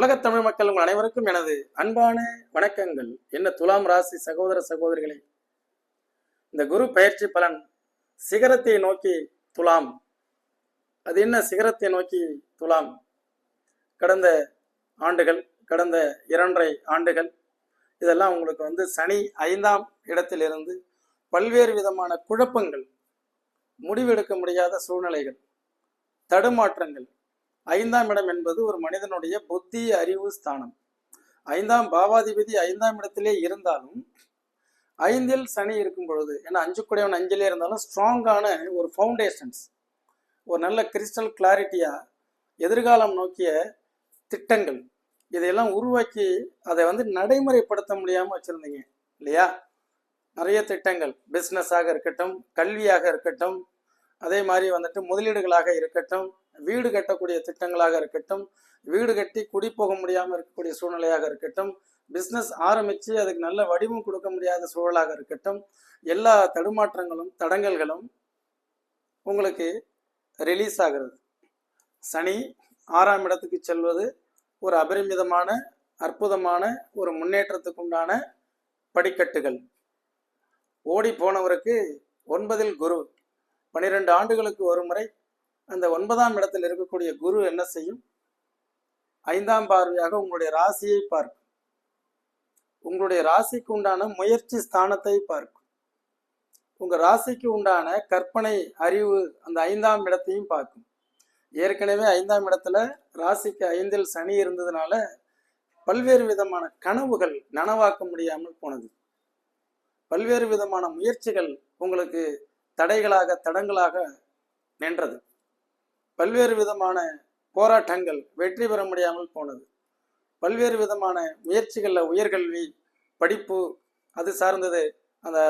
உலகத் தமிழ் மக்கள் உங்கள் அனைவருக்கும் எனது அன்பான வணக்கங்கள். என்ன துலாம் ராசி சகோதர சகோதரிகளே இந்த குரு பயிற்சி பலன் சிகரத்தை நோக்கி துலாம். அது என்ன சிகரத்தை நோக்கி துலாம்? கடந்த ஆண்டுகள் கடந்த இரண்டரை ஆண்டுகள் இதெல்லாம் உங்களுக்கு வந்து சனி ஐந்தாம் இடத்திலிருந்து பல்வேறு விதமான குழப்பங்கள் முடிவெடுக்க முடியாத சூழ்நிலைகள் தடுமாற்றங்கள் ஐந்தாம் இடம் என்பது ஒரு மனிதனுடைய புத்தி அறிவு ஸ்தானம். ஐந்தாம் பாவாதிபதி ஐந்தாம் இடத்திலே இருந்தாலும் ஐந்தில் சனி இருக்கும் பொழுது ஏன்னா அஞ்சு கூடையவன் அஞ்சிலே இருந்தாலும் ஸ்ட்ராங்கான ஒரு ஃபவுண்டேஷன்ஸ் ஒரு நல்ல கிறிஸ்டல் கிளாரிட்டியா எதிர்காலம் நோக்கிய திட்டங்கள் இதையெல்லாம் உருவாக்கி அதை வந்து நடைமுறைப்படுத்த முடியாமல் வச்சுருந்தீங்க இல்லையா? நிறைய திட்டங்கள் பிஸ்னஸாக இருக்கட்டும் கல்வியாக இருக்கட்டும் அதே மாதிரி வந்துட்டு முதலீடுகளாக இருக்கட்டும் வீடு கட்டக்கூடிய திட்டங்களாக இருக்கட்டும் வீடு கட்டி குடி போக முடியாமல் இருக்கக்கூடிய சூழ்நிலையாக இருக்கட்டும் பிஸ்னஸ் ஆரம்பித்து அதுக்கு நல்ல வடிவம் கொடுக்க முடியாத சூழலாக இருக்கட்டும் எல்லா தடுமாற்றங்களும் தடங்கல்களும் உங்களுக்கு ரிலீஸ் ஆகிறது. சனி ஆறாம் இடத்துக்கு செல்வது ஒரு அபரிமிதமான அற்புதமான ஒரு முன்னேற்றத்துக்கு உண்டான படிக்கட்டுகள். ஓடி போனவருக்கு ஒன்பதில் குரு. பனிரெண்டு ஆண்டுகளுக்கு ஒரு முறை அந்த ஒன்பதாம் இடத்தில் இருக்கக்கூடிய குரு என்ன செய்யும்? ஐந்தாம் பார்வையாக உங்களுடைய ராசியை பார்க்கும். உங்களுடைய ராசிக்கு உண்டான முயற்சி ஸ்தானத்தை பார்க்கும். உங்க ராசிக்கு உண்டான கற்பனை அறிவு அந்த ஐந்தாம் இடத்தையும் பார்க்கும். ஏற்கனவே ஐந்தாம் இடத்துல ராசிக்கு ஐந்தில் சனி இருந்ததுனால பல்வேறு விதமான கனவுகள் நனவாக்க முடியாமல் போனது. பல்வேறு விதமான முயற்சிகள் உங்களுக்கு தடைகளாக தடங்களாக நின்றது. பல்வேறு விதமான போராட்டங்கள் வெற்றி பெற முடியாமல் போனது. பல்வேறு விதமான முயற்சிகளில் உயர்கல்வி படிப்பு அது சார்ந்தது அந்த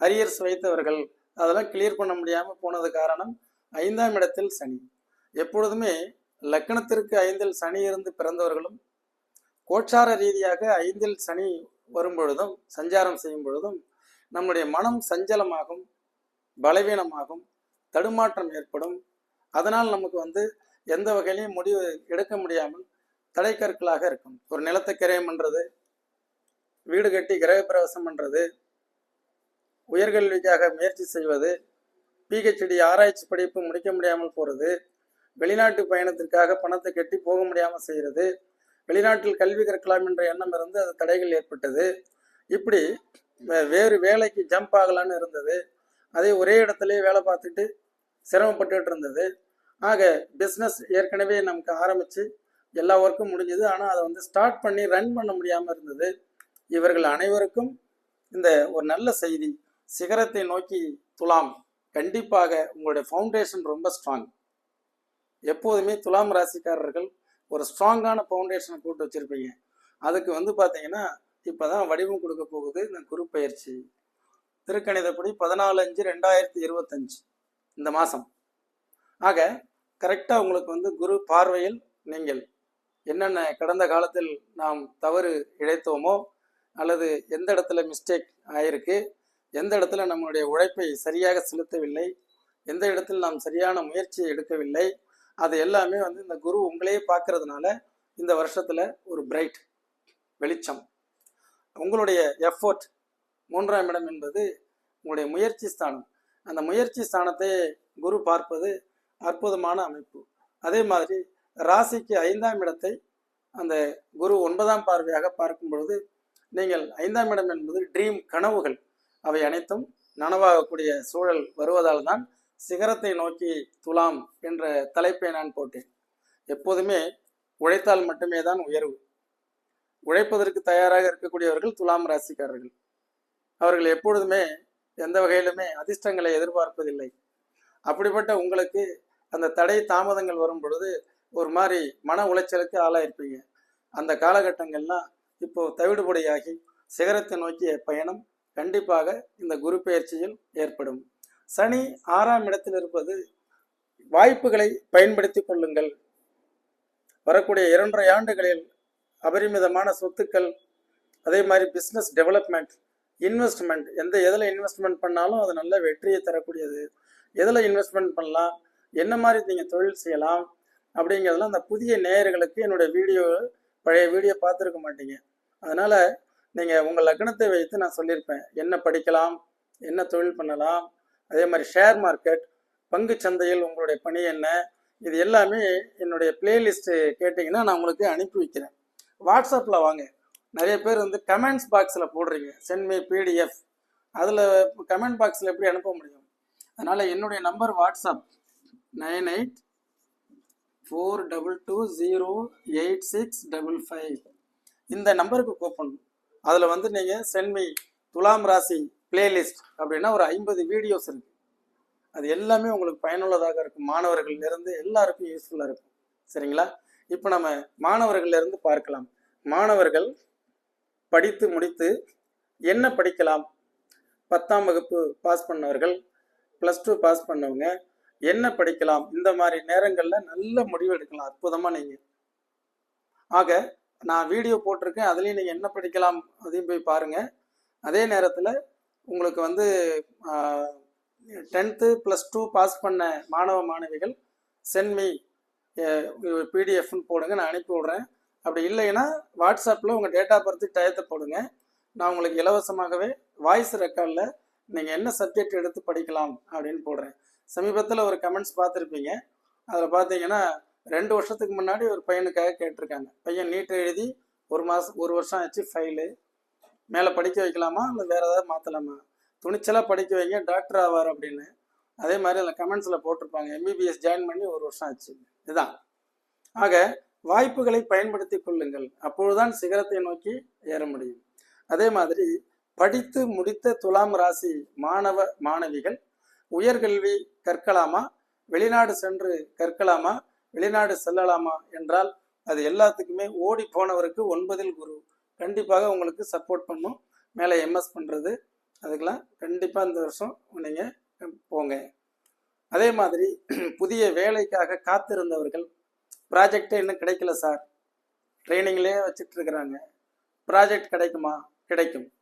அரியர்ஸ் வைத்தவர்கள் அதெல்லாம் கிளியர் பண்ண முடியாமல் போனது காரணம் ஐந்தாம் இடத்தில் சனி. எப்பொழுதுமே லக்னத்திற்கு ஐந்தில் சனி இருந்து பிறந்தவர்களும் கோச்சார ரீதியாக ஐந்தில் சனி வரும் பொழுதும் சஞ்சாரம் செய்யும் பொழுதும் நம்முடைய மனம் சஞ்சலமாகும் பலவீனமாகும் தடுமாற்றம் ஏற்படும் அதனால் நமக்கு வந்து எந்த வகையிலையும் முடிவு எடுக்க முடியாமல் தடைக்கற்களாக இருக்கும். ஒரு நிலத்தை கிரயம் பண்ணுறது வீடு கட்டி கிரகப்பிரவேசம் பண்ணுறது உயர்கல்விக்காக முயற்சி செய்வது பிஹெச்டி ஆராய்ச்சி படிப்பு முடிக்க முடியாமல் போகிறது வெளிநாட்டு பயணத்திற்காக பணத்தை கட்டி போக முடியாமல் செய்கிறது வெளிநாட்டில் கல்வி கற்கலாம் என்ற எண்ணம் இருந்து அது தடைகள் ஏற்பட்டது. இப்படி வே- வேறு வேலைக்கு ஜம்ப் ஆகலான்னு இருந்தது. அதே ஒரே இடத்துலயே வேலை பார்த்துட்டு சிரமப்பட்டுட்டு இருந்தது ஆக பிஸ்னஸ் ஏற்கனவே நமக்கு ஆரம்பித்து எல்லா ஒர்க்கும் முடிஞ்சது. ஆனால் அதை வந்து ஸ்டார்ட் பண்ணி ரன் பண்ண முடியாமல் இருந்தது. இவர்கள் அனைவருக்கும் இந்த ஒரு நல்ல செய்தி சிகரத்தை நோக்கி துலாம். கண்டிப்பாக உங்களுடைய ஃபவுண்டேஷன் ரொம்ப ஸ்ட்ராங் எப்போதுமே துலாம் ராசிக்காரர்கள் ஒரு ஸ்ட்ராங்கான ஃபவுண்டேஷனை போட்டு வச்சுருப்பீங்க. அதுக்கு வந்து பார்த்தீங்கன்னா இப்போ தான் வடிவம் கொடுக்க போகுது. இந்த குரு பயிற்சி. திருக்கணிதப்படி பதினாலு அஞ்சு ரெண்டாயிரத்தி இருபத்தஞ்சு. இந்த மாதம் ஆக கரெக்டாக உங்களுக்கு வந்து குரு பார்வையில் நீங்கள் என்னென்ன கடந்த காலத்தில் நாம் தவறு இழைத்தோமோ அல்லது எந்த இடத்துல மிஸ்டேக் ஆயிருக்கு எந்த இடத்துல நம்மளுடைய உழைப்பை சரியாக செலுத்தவில்லை எந்த இடத்தில் நாம் சரியான முயற்சியை எடுக்கவில்லை அது எல்லாமே வந்து இந்த குரு உங்களையே பார்க்கறதுனால இந்த வருஷத்தில் ஒரு பிரைட் வெளிச்சம். உங்களுடைய எஃபோர்ட் மூன்றாம் இடம் என்பது உங்களுடைய முயற்சி ஸ்தானம். அந்த முயற்சி ஸ்தானத்தை குரு பார்ப்பது அற்புதமான அமைப்பு. அதே மாதிரி ராசிக்கு ஐந்தாம் இடத்தை அந்த குரு ஒன்பதாம் பார்வையாக பார்க்கும் பொழுது நீங்கள் ஐந்தாம் இடம் என்பது ட்ரீம் கனவுகள். அவை அனைத்தும் நனவாகக்கூடிய சூழல் வருவதால் தான் சிகரத்தை நோக்கி துலாம் என்ற தலைப்பை நான் போட்டேன். எப்போதுமே உழைத்தால் மட்டுமே தான் உயர்வு. உழைப்பதற்கு தயாராக இருக்கக்கூடியவர்கள் துலாம் ராசிக்காரர்கள். அவர்கள் எப்பொழுதுமே எந்த வகையிலுமே அதிர்ஷ்டங்களை எதிர்பார்ப்பதில்லை. அப்படிப்பட்ட உங்களுக்கு அந்த தடை தாமதங்கள் வரும் பொழுது ஒரு மாதிரி மன உளைச்சலுக்கு ஆளாயிருப்பீங்க. அந்த காலகட்டங்கள்லாம் இப்போ தவிடுபடியாகி சிகரத்தை நோக்கிய பயணம் கண்டிப்பாக இந்த குரு பயிற்சியில் ஏற்படும். சனி ஆறாம் இடத்தில் இருப்பது வாய்ப்புகளை பயன்படுத்திக் கொள்ளுங்கள். வரக்கூடிய இரண்டரை ஆண்டுகளில் அபரிமிதமான சொத்துக்கள் அதே மாதிரி பிஸ்னஸ் டெவலப்மெண்ட் இன்வெஸ்ட்மெண்ட் எந்த எதில் இன்வெஸ்ட்மெண்ட் பண்ணாலும் அது நல்ல வெற்றியை தரக்கூடியது. எதில் இன்வெஸ்ட்மெண்ட் பண்ணலாம்? என்ன மாதிரி நீங்கள் தொழில் செய்யலாம்? அப்படிங்கிறதுலாம் அந்த புதிய நேயர்களுக்கு என்னுடைய வீடியோ பழைய வீடியோ பார்த்துருக்க மாட்டீங்க. அதனால் நீங்கள் உங்கள் லக்னத்தை வைத்து நான் சொல்லியிருப்பேன். என்ன படிக்கலாம்? என்ன தொழில் பண்ணலாம்? அதே மாதிரி ஷேர் மார்க்கெட் பங்கு சந்தையில் உங்களுடைய பணி என்ன? இது எல்லாமே என்னுடைய பிளேலிஸ்ட்டு கேட்டிங்கன்னா நான் உங்களுக்கு அனுப்பி வைக்கிறேன். வாட்ஸ்அப்பில் வாங்க. நிறைய பேர் வந்து கமெண்ட்ஸ் பாக்ஸில் போடுறீங்க. சென்ட் பிடிஎஃப் அதில் கமெண்ட் பாக்ஸில் எப்படி அனுப்ப முடியும்? அதனால் என்னுடைய number WhatsApp nine eight four double two zero eight six double five. இந்த நம்பருக்கு கூப்பன் அதில் வந்து நீங்கள் சென்மி துலாம் ராசி பிளேலிஸ்ட் அப்படின்னா ஒரு ஐம்பது வீடியோஸ் இருக்குது அது எல்லாமே உங்களுக்கு பயனுள்ளதாக இருக்கும். மாணவர்கள்லேருந்து எல்லாருக்கும் யூஸ்ஃபுல்லாக இருக்கும். சரிங்களா? இப்போ நம்ம மாணவர்கள்லேருந்து பார்க்கலாம். மாணவர்கள் படித்து முடித்து என்ன படிக்கலாம்? பத்தாம் வகுப்பு பாஸ் பண்ணவர்கள் ப்ளஸ் டூ பாஸ் பண்ணவங்க என்ன படிக்கலாம்? இந்த மாதிரி நேரங்களில் நல்ல முடிவு எடுக்கலாம். அற்புதமாக நீங்கள் ஆக நான் வீடியோ போட்டிருக்கேன். அதுலேயும் நீங்கள் என்ன படிக்கலாம் அதையும் போய் பாருங்கள் அதே நேரத்தில் உங்களுக்கு வந்து டென்த்து ப்ளஸ் டூ பாஸ் பண்ண மாணவ மாணவிகள் சென்மி பிடிஎஃப்னு போடுங்க. நான் அனுப்பி விட்றேன். அப்படி இல்லைன்னா வாட்ஸ்அப்பில் உங்கள் டேட்டா பர்த்து டயத்தை போடுங்க. நான் உங்களுக்கு இலவசமாகவே வாய்ஸ் ரெக்கார்டில் நீங்கள் என்ன சப்ஜெக்ட் எடுத்து படிக்கலாம் அப்படின்னு போடுறேன். சமீபத்தில் ஒரு கமெண்ட்ஸ் பார்த்துருப்பீங்க. அதில் பார்த்தீங்கன்னா ரெண்டு வருஷத்துக்கு முன்னாடி ஒரு பையனுக்காக கேட்டிருக்காங்க. பையன் நீட் எழுதி ஒரு மாதம் ஒரு வருஷம் ஆச்சு ஃபைலு. மேலே படிக்க வைக்கலாமா இல்லை வேறு ஏதாவது மாற்றலாமா? துணிச்சலாக படிக்க வைங்க டாக்டர் ஆவார் அப்படின்னு. அதே மாதிரி அதில் கமெண்ட்ஸில் போட்டிருப்பாங்க. எம்பிபிஎஸ் ஜாயின் பண்ணி ஒரு வருஷம் ஆச்சு. இதுதான். ஆக வாய்ப்புகளை பயன்படுத்தி கொள்ளுங்கள். அப்பொழுதுதான் சிகரத்தை நோக்கி ஏற முடியும். அதே மாதிரி படித்து முடித்த துலாம் ராசி மாணவ மாணவிகள் உயர்கல்வி கற்கலாமா? வெளிநாடு சென்று கற்கலாமா? வெளிநாடு செல்லலாமா? என்றால் அது எல்லாத்துக்குமே ஓடி போனவருக்கு ஒன்பதில் குரு. கண்டிப்பாக உங்களுக்கு சப்போர்ட் பண்ணும். மேலே எம்எஸ் பண்ணுறது அதுக்கெல்லாம் கண்டிப்பாக இந்த வருஷம் நீங்கள் போங்க. அதே மாதிரி புதிய வேலைக்காக காத்திருந்தவர்கள் ப்ராஜெக்டே இன்னும் கிடைக்கல சார் ட்ரைனிங்லேயே வச்சுட்டு இருக்கிறாங்க. ப்ராஜெக்ட் கிடைக்குமா? கிடைக்கும்.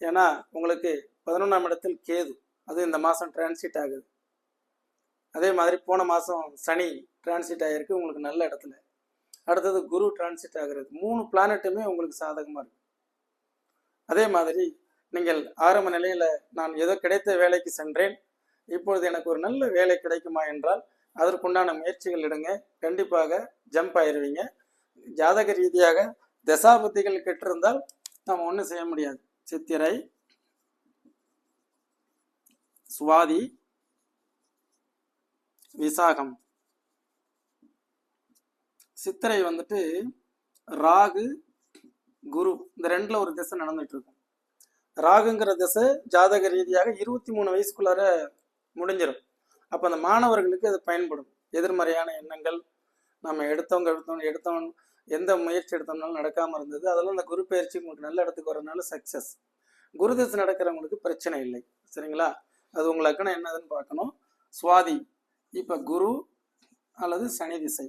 ஏன்னா உங்களுக்கு பதினொன்றாம் இடத்தில் கேது. அது இந்த மாதம் டிரான்சிட் ஆகுது. அதே மாதிரி போன மாதம் சனி டிரான்சிட் ஆகிருக்கு உங்களுக்கு நல்ல இடத்துல. அடுத்தது குரு டிரான்சிட் ஆகிறது. மூணு பிளானட்டுமே உங்களுக்கு சாதகமாக இருக்கு. அதே மாதிரி நீங்கள் ஆரம்ப நிலையில் நான் ஏதோ கிடைத்த வேலைக்கு சென்றேன். இப்பொழுது எனக்கு ஒரு நல்ல வேலை கிடைக்குமா என்றால் அதற்குண்டான முயற்சிகள் எடுங்க. கண்டிப்பாக ஜம்ப் ஆயிடுவீங்க ஜாதக ரீதியாக தசாபதிகள் கெட்டிருந்தால் நாம் ஒன்றும் செய்ய முடியாது. சித்திரை சுவாதி விசாகம். சித்திரை வந்துட்டு ராகு குரு இந்த ரெண்டுல ஒரு திசை நடந்துட்டு இருக்கும் ராகுங்கிற திசை ஜாதக ரீதியாக இருபத்தி மூணு வயசுக்குள்ளார முடிஞ்சிடும் அப்போ அந்த மாணவர்களுக்கு அது பயன்படும். எதிர்மறையான எண்ணங்கள் நம்ம எடுத்தவங்க எடுத்தவங்க எடுத்தவன் எந்த முயற்சி எடுத்தோம்னாலும் நடக்காமல் இருந்தது. அதெல்லாம் அந்த குரு பயிற்சி உங்களுக்கு நல்ல இடத்துக்கு வரனால சக்ஸஸ் குரு திசை நடக்கிறவங்களுக்கு பிரச்சனை இல்லை. சரிங்களா? அது உங்கள் என்னதுன்னு பார்க்கணும். சுவாதி இப்போ குரு அல்லது சனி திசை.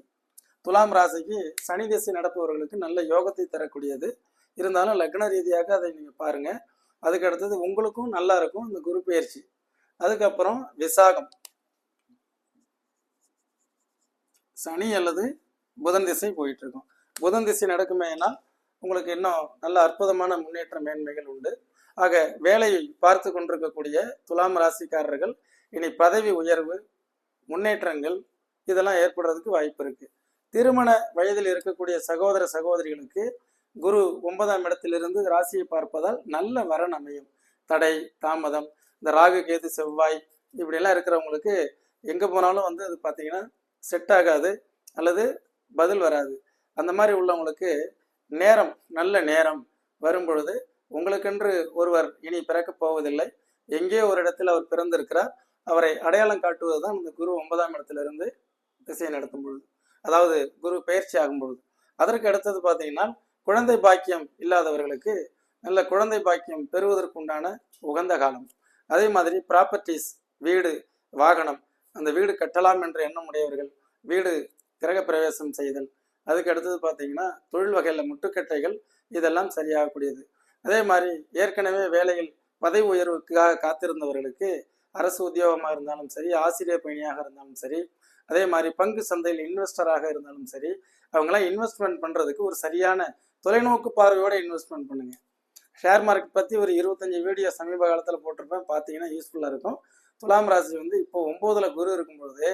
துலாம் ராசிக்கு சனி திசை நடப்பவர்களுக்கு நல்ல யோகத்தை தரக்கூடியது. இருந்தாலும் லக்ன ரீதியாக அதை நீங்கள் பாருங்கள் அதுக்கு அடுத்தது உங்களுக்கும் நல்லா இருக்கும் இந்த குரு பயிற்சி. அதுக்கப்புறம் விசாகம். சனி அல்லது புதன் திசை போயிட்டு இருக்கும் புதன் திசை நடக்குமேனால் உங்களுக்கு இன்னும் நல்ல அற்புதமான முன்னேற்ற மேன்மைகள் உண்டு. ஆக வேலையை பார்த்து கொண்டிருக்கக்கூடிய துலாம் ராசிக்காரர்கள் இனி பதவி உயர்வு முன்னேற்றங்கள் இதெல்லாம் ஏற்படுறதுக்கு வாய்ப்பு இருக்கு. திருமண வயதில் இருக்கக்கூடிய சகோதர சகோதரிகளுக்கு குரு ஒன்பதாம் இடத்திலிருந்து ராசியை பார்ப்பதால் நல்ல வரன் அமையும். தடை தாமதம் இந்த ராகு கேது செவ்வாய் இப்படியெல்லாம் இருக்கிறவங்களுக்கு எங்கே போனாலும் வந்து அது பார்த்தீங்கன்னா செட் ஆகாது அல்லது பதில் வராது. அந்த மாதிரி உள்ளவங்களுக்கு நேரம் நல்ல நேரம் வரும் பொழுது உங்களுக்கென்று ஒருவர் இனி பிறக்கப் போவதில்லை. எங்கேயோ ஒரு இடத்தில் அவர் பிறந்திருக்கிறார் அவரை அடையாளம் காட்டுவது தான் இந்த குரு ஒன்பதாம் இடத்திலிருந்து திசையை நடத்தும் பொழுது அதாவது குரு பயிற்சி ஆகும் பொழுது. அதற்கு அடுத்தது பார்த்தீங்கன்னா குழந்தை பாக்கியம் இல்லாதவர்களுக்கு நல்ல குழந்தை பாக்கியம் பெறுவதற்குண்டான உகந்த காலம். அதே மாதிரி ப்ராப்பர்ட்டிஸ் வீடு வாகனம் அந்த வீடு கட்டலாம் என்ற எண்ணம் உடையவர்கள் வீடு கிரக பிரவேசம் செய்தல். அதுக்கு அடுத்தது பார்த்தீங்கன்னா தொழில் வகையில் முட்டுக்கட்டைகள் இதெல்லாம் சரியாகக்கூடியது. அதே மாதிரி ஏற்கனவே வேலையில் பதவி உயர்வுக்காக காத்திருந்தவர்களுக்கு அரசு உத்தியோகமாக இருந்தாலும் சரி ஆசிரியர் பணியாக இருந்தாலும் சரி அதே மாதிரி பங்கு சந்தையில் இன்வெஸ்டராக இருந்தாலும் சரி அவங்களாம் இன்வெஸ்ட்மெண்ட் பண்ணுறதுக்கு ஒரு சரியான தொலைநோக்கு பார்வையோட இன்வெஸ்ட்மெண்ட் பண்ணுங்கள் ஷேர் மார்க்கெட் பற்றி ஒரு இருபத்தஞ்சி வீடியோ சமீப காலத்தில் போட்டிருப்பேன். பார்த்தீங்கன்னா யூஸ்ஃபுல்லாக இருக்கும். துலாம் ராசி வந்து இப்போ ஒம்போதில் குரு இருக்கும்போது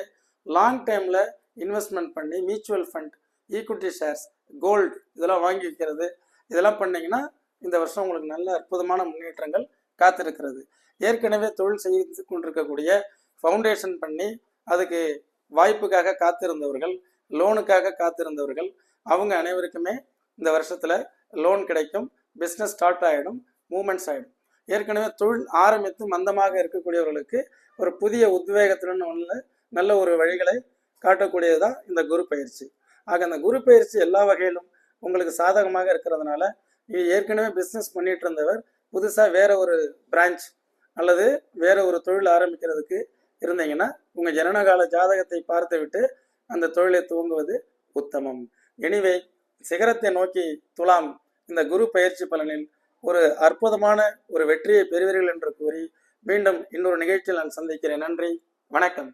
லாங் டைமில் இன்வெஸ்ட்மெண்ட் பண்ணி mutual fund equity shares gold இதெல்லாம் வாங்கி வைக்கிறது. இதெல்லாம் பண்ணிங்கன்னா இந்த வருஷம் உங்களுக்கு நல்ல அற்புதமான முன்னேற்றங்கள் காத்திருக்கிறது. ஏற்கனவே தொழில் செய்து கொண்டிருக்கக்கூடிய ஃபவுண்டேஷன் பண்ணி அதுக்கு வாய்ப்புக்காக காத்திருந்தவர்கள் லோனுக்காக காத்திருந்தவர்கள் அவங்க அனைவருக்குமே இந்த வருஷத்தில் லோன் கிடைக்கும். பிஸ்னஸ் ஸ்டார்ட் ஆகிடும் மூமெண்ட்ஸ் ஆகிடும் ஏற்கனவே தொழில் ஆரம்பித்து மந்தமாக இருக்கக்கூடியவர்களுக்கு ஒரு புதிய உத்வேகத்துடன் உள்ள நல்ல ஒரு வழிகளை காட்டக்கூடியதுதான் இந்த குரு பயிற்சி. ஆக அந்த குரு பயிற்சி எல்லா வகையிலும் உங்களுக்கு சாதகமாக இருக்கிறதுனால ஏற்கனவே பிஸ்னஸ் பண்ணிட்டு இருந்தவர் புதுசாக வேற ஒரு பிரான்ச் அல்லது வேற ஒரு தொழில் ஆரம்பிக்கிறதுக்கு இருந்தீங்கன்னா உங்கள் ஜனனகால ஜாதகத்தை பார்த்து விட்டு அந்த தொழிலை துவங்குவது உத்தமம். எனிவே சிகரத்தை நோக்கி துலாம். இந்த குரு பயிற்சி பலனில் ஒரு அற்புதமான ஒரு வெற்றியை பெறுவீர்கள் என்று கூறி மீண்டும் இன்னொரு நிகழ்ச்சியில் நான் சந்திக்கிறேன். நன்றி. வணக்கம்.